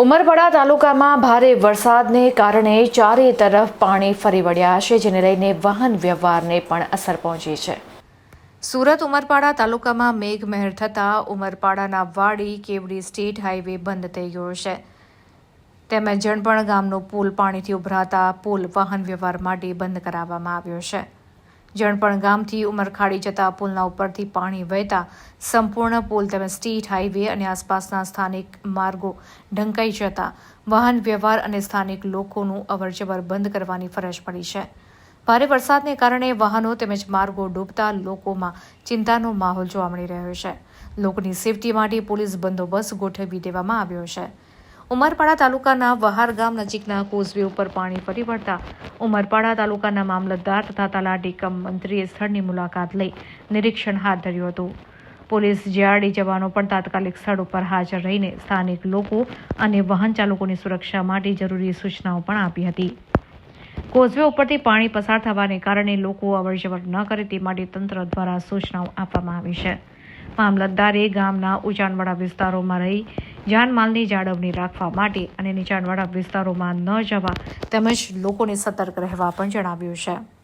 ઉમરપાડા તાલુકામાં ભારે વરસાદને કારણે ચારે તરફ પાણી ફરી વળ્યા છે, જેને લઈને વાહન વ્યવહારને પણ અસર પહોંચી છે. સુરત ઉમરપાડા તાલુકામાં મેઘમહેર થતાં ઉમરપાડાના વાડી, કેવડી સ્ટેટ હાઈવે બંધ થઈ ગયો છે. તેમજ જણપણ ગામનો પુલ પાણીથી ઉભરાતા પુલ વાહન વ્યવહાર માટે બંધ કરાવવામાં આવ્યો છે. જણપણ ગામથી ઉમરખાડી જતા પુલના ઉપરથી પાણી વહેતા સંપૂર્ણ પુલ તેમજ સ્ટેટ હાઈવે અને આસપાસના સ્થાનિક માર્ગો ઢંકાઈ જતા વાહન વ્યવહાર અને સ્થાનિક લોકોનું અવરજવર બંધ કરવાની ફરજ પડી છે. ભારે વરસાદને કારણે વાહનો તેમજ માર્ગો ડૂબતા લોકોમાં ચિંતાનો માહોલ જોવા મળી રહ્યો છે. લોકોની સેફટી માટે પોલીસ બંદોબસ્ત ગોઠવી દેવામાં આવ્યો છે. ઉમરપાડા તાલુકાના વહાર ગામ નજીકના કોઝવે ઉપર પાણી ફરી વળતા ઉમરપાડા તાલુકાના મામલતદાર તથા તલાટી કમ મંત્રીએ સ્થળની મુલાકાત લઈ નિરીક્ષણ હાથ ધર્યું હતું. પોલીસ જીઆરડી જવાનો પણ તાત્કાલિક સ્થળ ઉપર હાજર રહીને સ્થાનિક લોકો અને વાહન ચાલકોની સુરક્ષા માટે જરૂરી સૂચનાઓ પણ આપી હતી. કોઝવે ઉપરથી પાણી પસાર થવાને કારણે લોકો અવરજવર ન કરે તે માટે તંત્ર દ્વારા સૂચનાઓ આપવામાં આવી છે. મામલતદારે ગામના ઉંચાણવાળા વિસ્તારોમાં રહી જાનમાલની જાળવણી રાખવા માટે અને નીચાણવાળા વિસ્તારોમાં ન જવા તેમજ લોકોને સતર્ક રહેવા પણ જણાવ્યું છે.